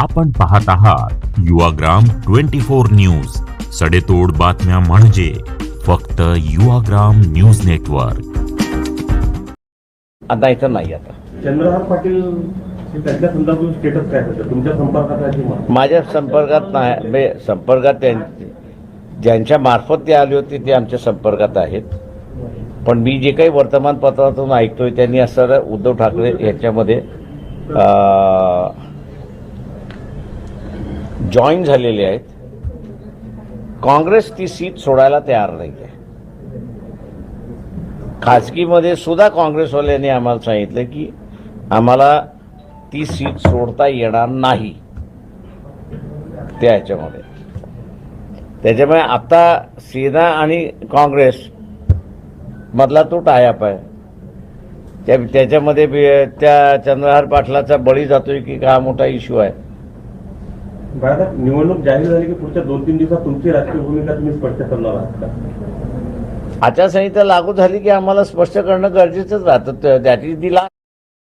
आपण पाहत आहात युवाग्राम ट्वेंटी फोर न्यूज. सडेतोड बातम्या म्हणजे फक्त युवाग्राम न्यूज नेटवर्क. आता इथं नाही आता. चंद्रहार पाटील हे त्यांच्या संदर्भात स्टेटस काय होतं? तुमच्या संपर्कात आहे किंवा माझ्या संपर्कात नाही संपर्कात त्यां- ज्यांच्या मार्फत ते आले होते ते आमच्या संपर्कात आहेत. पण मी जे काही वर्तमानपत्रातून ऐकतोय त्यांनी असं उद्धव ठाकरे याच्यामध्ये जॉईन झालेले आहेत. काँग्रेस ती सीट सोडायला तयार नाही आहे खाजगीमध्ये सुद्धा काँग्रेसवाल्यांनी आम्हाला सांगितलं की आम्हाला ती सीट सोडता येणार नाही. त्या ह्याच्यामध्ये त्याच्यामुळे आता सेना आणि काँग्रेस मधला तो टायअप आहे. त्या त्याच्यामध्ये त्या चंद्रहार पाटलाचा बळी जातोय की का हा मोठा इश्यू आहे. बाळासाहेब निवडणूक जाहीर झाली की पुढच्या दोन तीन दिवसात तुमची राजकीय भूमिका तुम्ही स्पष्ट करणार आहात का? आचारसंहिता लागू झाली की आम्हाला स्पष्ट करणं गरजेचंच राहतं. त्याची इज